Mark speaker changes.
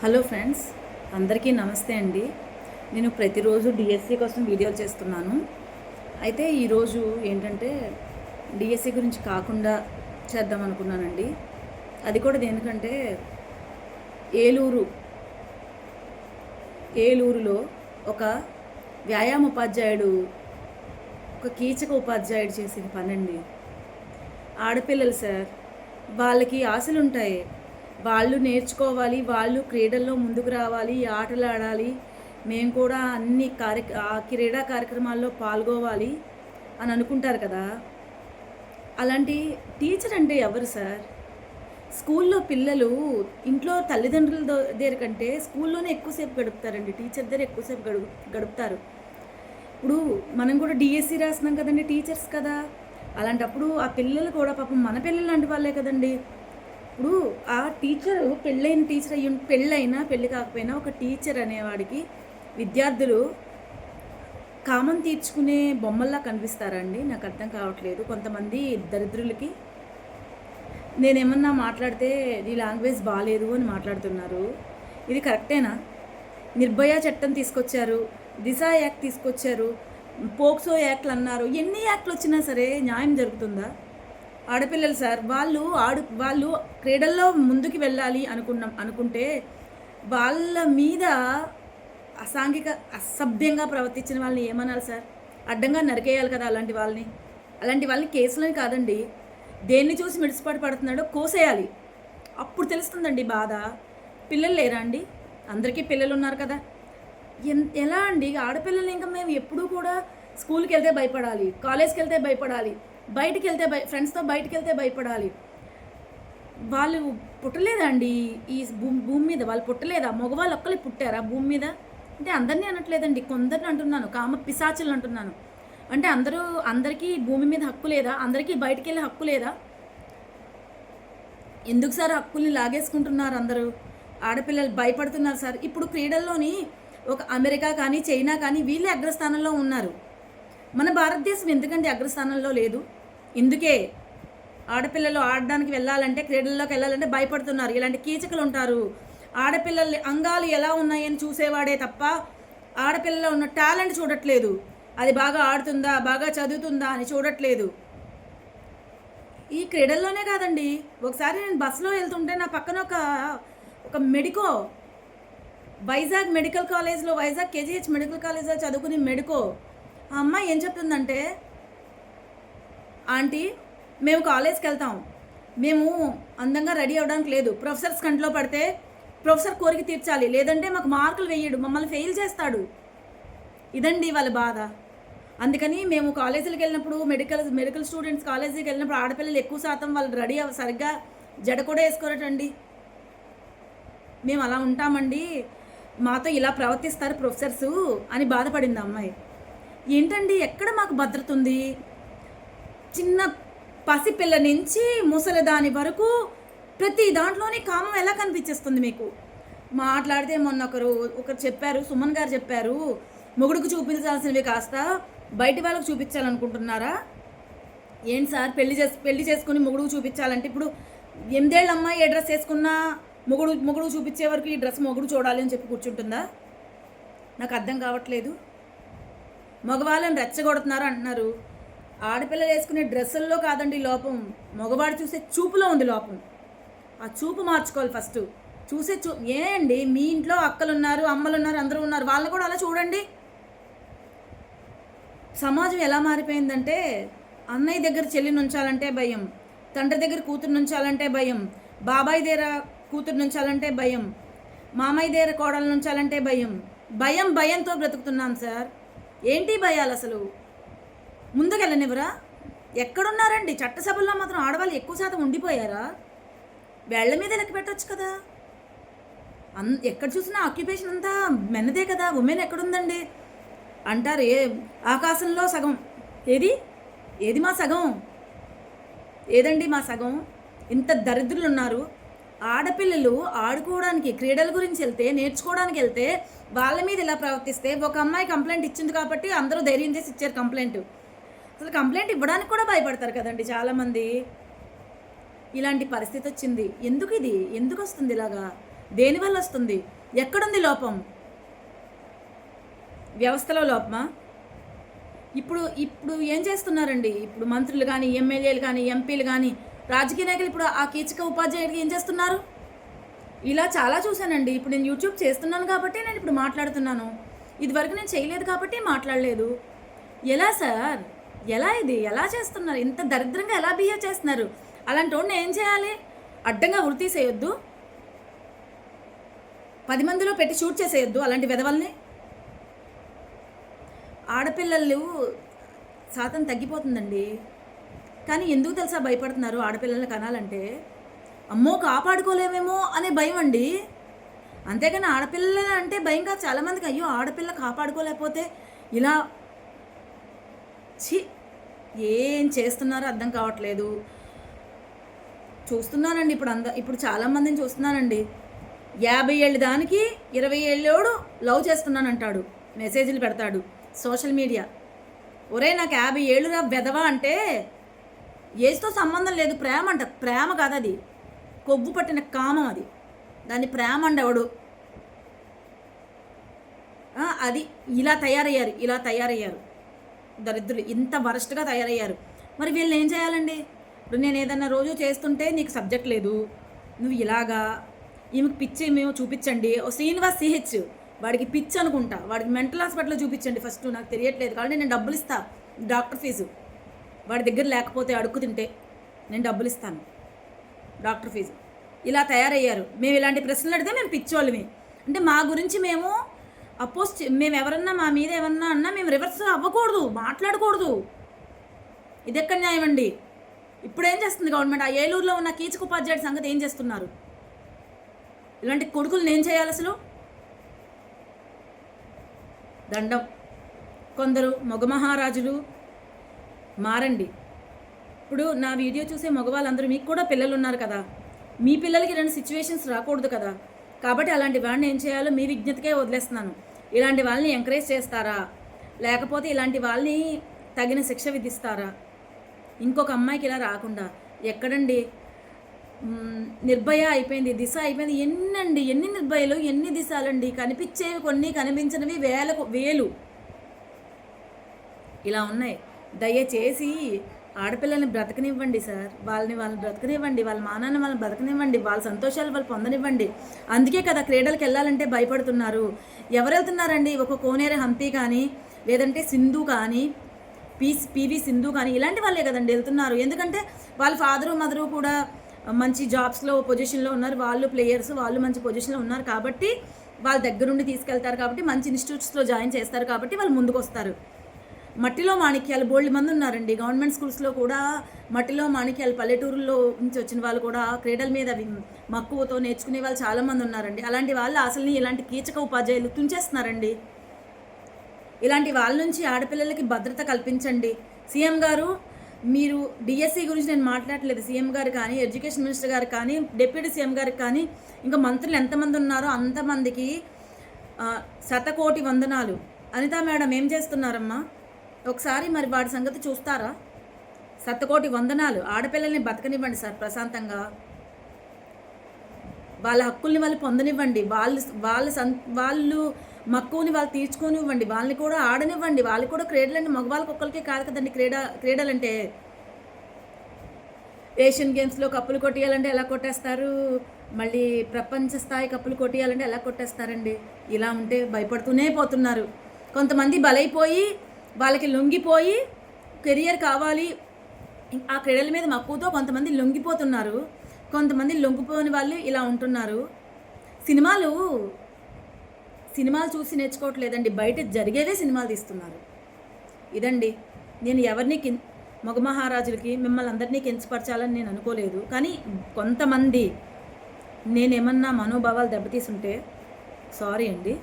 Speaker 1: Hello friends అందరికీ నమస్తే అండి. నేను ప్రతిరోజు డిఎస్సి కోసం వీడియోలు చేస్తున్నాను. అయితే ఈరోజు ఏంటంటే డిఎస్సి గురించి కాకుండా చేద్దాం అనుకున్నానండి. అది కూడా దేనికంటే ఏలూరు ఏలూరులో ఒక వ్యాయామ ఉపాధ్యాయుడు ఒక కీచక ఉపాధ్యాయుడు చేసిన పనండి. ఆడపిల్లలు సార్ వాళ్ళకి ఆశలు ఉంటాయి వాళ్ళు నేర్చుకోవాలి వాళ్ళు క్రీడల్లో ముందుకు రావాలి ఆటలు ఆడాలి. మేము కూడా అన్ని కార్య క్రీడా కార్యక్రమాల్లో పాల్గొవాలి అని అనుకుంటారు కదా. అలాంటి టీచర్ అంటే ఎవరు సార్? స్కూల్లో పిల్లలు ఇంట్లో తల్లిదండ్రుల దగ్గర కంటే స్కూల్లోనే ఎక్కువసేపు గడుపుతారండి. టీచర్ దగ్గర ఎక్కువసేపు గడు గడుపుతారు. ఇప్పుడు మనం కూడా డిఎస్సి రాసినాం కదండి టీచర్స్ కదా. అలాంటప్పుడు ఆ పిల్లలు కూడా పాపం మన పిల్లలు లాంటి వాళ్ళే కదండి. ఇప్పుడు ఆ టీచరు పెళ్ళైన టీచర్ అయ్యి పెళ్ళైనా పెళ్ళి కాకపోయినా ఒక టీచర్ అనేవాడికి విద్యార్థులు కామం తీర్చుకునే బొమ్మల్లా కనిపిస్తారండి. నాకు అర్థం కావట్లేదు. కొంతమంది దరిద్రులకి నేనేమన్నా మాట్లాడితే నీ లాంగ్వేజ్ బాగాలేదు అని మాట్లాడుతున్నారు. ఇది కరెక్టేనా? నిర్భయ చట్టం తీసుకొచ్చారు. దిశ యాక్ట్ తీసుకొచ్చారు. పోక్సో యాక్ట్లు అన్నారు ఎన్ని యాక్ట్లు వచ్చినా సరే న్యాయం జరుగుతుందా? ఆడపిల్లలు సార్ వాళ్ళు ఆడు వాళ్ళు క్రీడల్లో ముందుకు వెళ్ళాలి అనుకున్నాం అనుకుంటే వాళ్ళ మీద అసాంఘిక అసభ్యంగా ప్రవర్తించిన వాళ్ళని ఏమనాలి సార్? అడ్డంగా నరికేయాలి కదా అలాంటి వాళ్ళని. అలాంటి వాళ్ళని కేసులని కాదండి. దేన్ని చూసి మిడిసిపాటు పడుతున్నాడో కోసేయాలి. అప్పుడు తెలుస్తుందండి బాధ. పిల్లలు లేరా అండి? అందరికీ పిల్లలు ఉన్నారు కదా. ఎన్ ఎలా అండి? ఆడపిల్లలు ఇంకా మేము ఎప్పుడూ కూడా స్కూల్కి వెళ్తే భయపడాలి కాలేజ్కి వెళ్తే భయపడాలి. బయటికి వెళ్తే భయ ఫ్రెండ్స్తో బయటికి వెళ్తే భయపడాలి. వాళ్ళు పుట్టలేదండి. ఈ భూమి భూమి మీద వాళ్ళు పుట్టలేదా? మగవాళ్ళు ఒక్కలే పుట్టారా భూమి మీద? అంటే అందరినీ అనట్లేదండి. కొందరిని అంటున్నాను. కామ పిశాచులు అంటున్నాను. అంటే అందరూ అందరికీ భూమి మీద హక్కు లేదా? అందరికీ బయటికి వెళ్ళే హక్కు లేదా? ఎందుకు సార్ హక్కుల్ని లాగేసుకుంటున్నారు అందరూ? ఆడపిల్లలు భయపడుతున్నారు సార్. ఇప్పుడు క్రీడల్లోని ఒక అమెరికా కానీ చైనా కానీ వీళ్ళే అగ్రస్థానంలో ఉన్నారు. మన భారతదేశం ఎందుకంటే అగ్రస్థానంలో లేదు? ఇందుకే ఆడపిల్లలు ఆడడానికి వెళ్ళాలంటే క్రీడల్లోకి వెళ్ళాలంటే భయపడుతున్నారు. ఇలాంటి కీచకులు ఉంటారు. ఆడపిల్లల అంగాలు ఎలా ఉన్నాయని చూసేవాడే తప్ప ఆడపిల్లలో ఉన్న టాలెంట్ చూడట్లేదు. అది బాగా ఆడుతుందా బాగా చదువుతుందా అని చూడట్లేదు. ఈ క్రీడల్లోనే కాదండి. ఒకసారి నేను బస్సులో వెళ్తుంటే నా పక్కన ఒక ఒక మెడికో వైజాగ్ మెడికల్ కాలేజ్లో వైజాగ్ కేజీహెచ్ మెడికల్ కాలేజ్లో చదువుకుని మెడికో ఆ అమ్మాయి ఏం చెప్తుందంటే ఆంటీ మేము కాలేజ్కి వెళ్తాం మేము అందంగా రెడీ అవ్వడానికి లేదు. ప్రొఫెసర్స్ కంట్లో పడితే ప్రొఫెసర్ కోరిక తీర్చాలి. లేదంటే మాకు మార్కులు వేయడు. మమ్మల్ని ఫెయిల్ చేస్తాడు. ఇదండి వాళ్ళ బాధ. అందుకని మేము కాలేజీలకు వెళ్ళినప్పుడు మెడికల్ మెడికల్ స్టూడెంట్స్ కాలేజీకి వెళ్ళినప్పుడు ఆడపిల్లలు ఎక్కువ శాతం వాళ్ళు రెడీ అవ సరిగ్గా జడ కూడా వేసుకోరటండి. మేము అలా ఉంటామండి. మాతో ఇలా ప్రవర్తిస్తారు ప్రొఫెసర్స్ అని బాధపడింది అమ్మాయి. ఏంటండి ఎక్కడ మాకు భద్రత ఉంది? చిన్న పసిపిల్ల నుంచి ముసలిదాని వరకు ప్రతి దాంట్లోనే కామం ఎలా కనిపించేస్తుంది మీకు? మాట్లాడితే మొన్న ఒకరు ఒకరు చెప్పారు సుమన్ గారు చెప్పారు మొగుడుకు చూపించాల్సినవి కాస్త బయటి వాళ్ళకు చూపించాలనుకుంటున్నారా? ఏంటి సార్ పెళ్ళి చేసి పెళ్ళి చేసుకుని మొగుడుకు చూపించాలంటే ఇప్పుడు ఎనిమిదేళ్ళ అమ్మాయి ఏ డ్రెస్ వేసుకున్నా మొగుడు మొగుడు చూపించే వరకు ఈ డ్రెస్ మొగుడు చూడాలి అని చెప్పి కూర్చుంటుందా? నాకు అర్థం కావట్లేదు. మగవాళ్ళని రెచ్చగొడుతున్నారు అంటున్నారు. ఆడపిల్లలు వేసుకునే డ్రెస్సుల్లో కాదండి లోపం. మగవాడు చూసే చూపులో ఉంది లోపం. ఆ చూపు మార్చుకోవాలి ఫస్ట్. చూసే చూ ఏ అండి? మీ ఇంట్లో అక్కలు ఉన్నారు అమ్మలు ఉన్నారు అందరూ ఉన్నారు. వాళ్ళని కూడా అలా చూడండి. సమాజం ఎలా మారిపోయిందంటే అన్నయ్య దగ్గర చెల్లి నుంచాలంటే భయం తండ్రి దగ్గర కూతురు నుంచాలంటే భయం బాబాయ్ దగ్గర కూతురు నుంచాలంటే భయం మామయ్య దగ్గర కోడలు నుంచాలంటే భయం. భయం భయంతో బ్రతుకుతున్నాం సార్. ఏంటి భయాలు అసలు? ముందుకెళ్ళనివరా ఎక్కడున్నారండి? చట్టసభల్లో మాత్రం ఆడవాళ్ళు ఎక్కువ శాతం ఉండిపోయారా? వేళ్ళ మీద లెక్క పెట్టొచ్చు కదా. అన్ ఎక్కడ చూసినా ఆక్యుపేషన్ అంతా మెన్నదే కదా. ఉమెన్ ఎక్కడుందండి? అంటారు ఏ ఆకాశంలో సగం. ఏది? ఏది మా సగం? ఏదండి మా సగం? ఇంత దరిద్రులు ఉన్నారు ఆడపిల్లలు ఆడుకోవడానికి క్రీడల గురించి వెళ్తే నేర్చుకోవడానికి వెళ్తే వాళ్ళ మీద ఇలా ప్రవర్తిస్తే ఒక అమ్మాయి కంప్లైంట్ ఇచ్చింది కాబట్టి అందరూ ధైర్యం చేసి ఇచ్చారు కంప్లైంట్. అసలు కంప్లైంట్ ఇవ్వడానికి కూడా భయపడతారు కదండి చాలామంది. ఇలాంటి పరిస్థితి వచ్చింది. ఎందుకు ఇది? ఎందుకు వస్తుంది ఇలాగా? దేనివల్ల వస్తుంది? ఎక్కడుంది లోపం? వ్యవస్థలో లోపమా? ఇప్పుడు ఇప్పుడు ఏం చేస్తున్నారండి? ఇప్పుడు మంత్రులు కానీ ఎమ్మెల్యేలు కానీ ఎంపీలు కానీ రాజకీయ నాయకులు ఇప్పుడు ఆ కీచక ఉపాధ్యాయుడికి ఏం చేస్తున్నారు? ఇలా చాలా చూశానండి. ఇప్పుడు నేను యూట్యూబ్ చేస్తున్నాను కాబట్టి నేను ఇప్పుడు మాట్లాడుతున్నాను. ఇదివరకు నేను చేయలేదు కాబట్టి మాట్లాడలేదు. ఎలా సార్? ఎలా ఇది? ఎలా చేస్తున్నారు? ఇంత దరిద్రంగా ఎలా బిహేవ్ చేస్తున్నారు? అలాంటి వాడిని ఏం చేయాలి? అడ్డంగా ఉరి తీసేయొద్దు పది మందిలో పెట్టి షూట్ చేసేయొద్దు అలాంటి విధవల్ని. ఆడపిల్లలు శాతం తగ్గిపోతుందండి. కానీ ఎందుకు తెలుసా భయపడుతున్నారు? ఆడపిల్లల్ని కనాలంటే అమ్మో కాపాడుకోలేమేమో అనే భయం అండి. అంతేగాని ఆడపిల్ల అంటే భయం చాలామందికి అయ్యో ఆడపిల్ల కాపాడుకోలేకపోతే ఇలా ఛీ ఏం చేస్తున్నారో అర్థం కావట్లేదు. చూస్తున్నానండి ఇప్పుడు అంద ఇప్పుడు చాలామందిని చూస్తున్నానండి. యాభై ఏళ్ళు దానికి ఇరవై ఏళ్ళోడు లవ్ చేస్తున్నానంటాడు. మెసేజ్లు పెడతాడు సోషల్ మీడియా. ఒరే నాకు యాభై ఏళ్ళు రా బెదవా అంటే ఏజ్తో సంబంధం లేదు ప్రేమ అంట. ప్రేమ కాదు అది. కొవ్వు పట్టిన కామం అది. దాన్ని ప్రేమ అండవడు? ఎవడు అది. ఇలా తయారయ్యారు ఇలా తయారయ్యారు. దరిద్రులు ఇంత వరస్ట్గా తయారయ్యారు. మరి వీళ్ళని ఏం చేయాలండి? ఇప్పుడు నేను ఏదన్నా రోజు చేస్తుంటే నీకు సబ్జెక్ట్ లేదు నువ్వు ఇలాగా ఈమెకు పిచ్చి మేము చూపించండి. ఓ శ్రీనివాస్ సిహెచ్ వాడికి పిచ్చి అనుకుంటా వాడికి మెంటల్ హాస్పిటల్లో చూపించండి ఫస్ట్. నాకు తెలియట్లేదు. కాబట్టి నేను డబ్బులు ఇస్తా. Doctor fee. వాడి దగ్గర లేకపోతే అడుక్కు తింటే నేను డబ్బులు ఇస్తాను. Doctor fee. ఇలా తయారయ్యారు. మేము ఇలాంటి ప్రశ్నలు అడిగితే మేము పిచ్చోళ్ళమే. అంటే మా గురించి మేము అపోజ్ మేము ఎవరన్నా మా మీద ఏమన్నా అన్నా మేము రివర్స్ అవ్వకూడదు మాట్లాడకూడదు. ఇది ఎక్కడ న్యాయం అండి? ఇప్పుడు ఏం చేస్తుంది గవర్నమెంట్? ఆ ఏలూరులో ఉన్న కీచక ఉపాధ్యాయుడి సంగతి ఏం చేస్తున్నారు? ఇలాంటి కొడుకులు ఏం చేయాలి అసలు? దండం. కొందరు మగమహారాజులు మారండి. ఇప్పుడు నా వీడియో చూసే మగవాళ్ళందరూ మీకు కూడా పిల్లలు ఉన్నారు కదా. మీ పిల్లలకి రెండు సిచ్యువేషన్స్ రాకూడదు కదా. కాబట్టి అలాంటి వాళ్ళని ఏం చేయాలో మీ విజ్ఞతకే వదిలేస్తున్నాను. ఇలాంటి వాళ్ళని ఎంకరేజ్ చేస్తారా? లేకపోతే ఇలాంటి వాళ్ళని తగిన శిక్ష విధిస్తారా? ఇంకొక అమ్మాయికి ఇలా రాకుండా ఎక్కడండి? నిర్భయ అయిపోయింది దిశ అయిపోయింది. ఎన్నండి ఎన్ని నిర్భయలు ఎన్ని దిశాలండి? కనిపించేవి కొన్ని కనిపించినవి వేలకు వేలు. ఇలా ఉన్నాయి. దయచేసి ఆడపిల్లల్ని బ్రతకనివ్వండి సార్. వాళ్ళని వాళ్ళని బ్రతకనివ్వండి వాళ్ళ మానాన్ని వాళ్ళని బ్రతకనివ్వండి వాళ్ళ సంతోషాలు వాళ్ళు పొందనివ్వండి. అందుకే కదా క్రీడలకు వెళ్ళాలంటే భయపడుతున్నారు. ఎవరు వెళ్తున్నారండి? ఒక కోనేరు హంపి కానీ లేదంటే సింధు కానీ పీ పివి సింధు కానీ ఇలాంటి వాళ్ళే కదండి వెళ్తున్నారు. ఎందుకంటే వాళ్ళ ఫాదరు మదరు కూడా మంచి జాబ్స్లో పొజిషన్లో ఉన్నారు. వాళ్ళు ప్లేయర్స్ వాళ్ళు మంచి పొజిషన్లో ఉన్నారు కాబట్టి వాళ్ళ దగ్గరుండి తీసుకెళ్తారు కాబట్టి మంచి ఇన్స్టిట్యూట్స్లో జాయిన్ చేస్తారు కాబట్టి వాళ్ళు ముందుకు వస్తారు మట్టిలో మాణిక్యాలు బోల్డ్ మంది ఉన్నారండి. గవర్నమెంట్ స్కూల్స్లో కూడా మట్టిలో మాణిక్యాలు పల్లెటూరులో నుంచి వచ్చిన వాళ్ళు కూడా క్రీడల మీద మక్కువతో నేర్చుకునే వాళ్ళు చాలామంది ఉన్నారండి. అలాంటి వాళ్ళు అసలుని ఇలాంటి కీచక ఉపాధ్యాయులు తుంచేస్తున్నారండి. ఇలాంటి వాళ్ళ నుంచి ఆడపిల్లలకి భద్రత కల్పించండి. సీఎం గారు మీరు డిఎస్సి గురించి నేను మాట్లాడలేదు సీఎం గారు కానీ ఎడ్యుకేషన్ మినిస్టర్ గారు కానీ డిప్యూటీ సీఎం గారికి కానీ ఇంకా మంత్రులు ఎంతమంది ఉన్నారో అంతమందికి శతకోటి వందనాలు. అనిత మేడం ఏం చేస్తున్నారమ్మా? ఒకసారి మరి వాడి సంగతి చూస్తారా? సత్తకోటి వందనాలు. ఆడపిల్లల్ని బతకనివ్వండి సార్ ప్రశాంతంగా. వాళ్ళ హక్కుల్ని వాళ్ళు పొందనివ్వండి. వాళ్ళు వాళ్ళ సం వాళ్ళు మక్కువని వాళ్ళు తీర్చుకోనివ్వండి. వాళ్ళని కూడా ఆడనివ్వండి. వాళ్ళు కూడా క్రీడలండి మగవాళ్ళకి ఒక్కరికే కాదు కదండి క్రీడ క్రీడలంటే. ఏషియన్ గేమ్స్లో కప్పులు కొట్టేయాలంటే ఎలా కొట్టేస్తారు? మళ్ళీ ప్రపంచ స్థాయి కప్పులు కొట్టేయాలంటే ఎలా కొట్టేస్తారండి? ఇలా ఉంటే భయపడుతూనే పోతున్నారు. కొంతమంది బలైపోయి వాళ్ళకి లొంగిపోయి కెరియర్ కావాలి. ఆ క్రీడల మీద మక్కువతో కొంతమంది లొంగిపోతున్నారు. కొంతమంది లొంగిపోని వాళ్ళు ఇలా ఉంటున్నారు. సినిమాలు సినిమాలు చూసి నేర్చుకోవట్లేదండి. బయట జరిగేవే సినిమాలు తీస్తున్నారు. ఇదండి. నేను ఎవరిని కిం మగ మహారాజులకి మిమ్మల్ని అందరినీ కించపరచాలని నేను అనుకోలేదు. కానీ కొంతమంది నేనేమన్నా మనోభావాలు దెబ్బతీసుంటే సారీ అండి.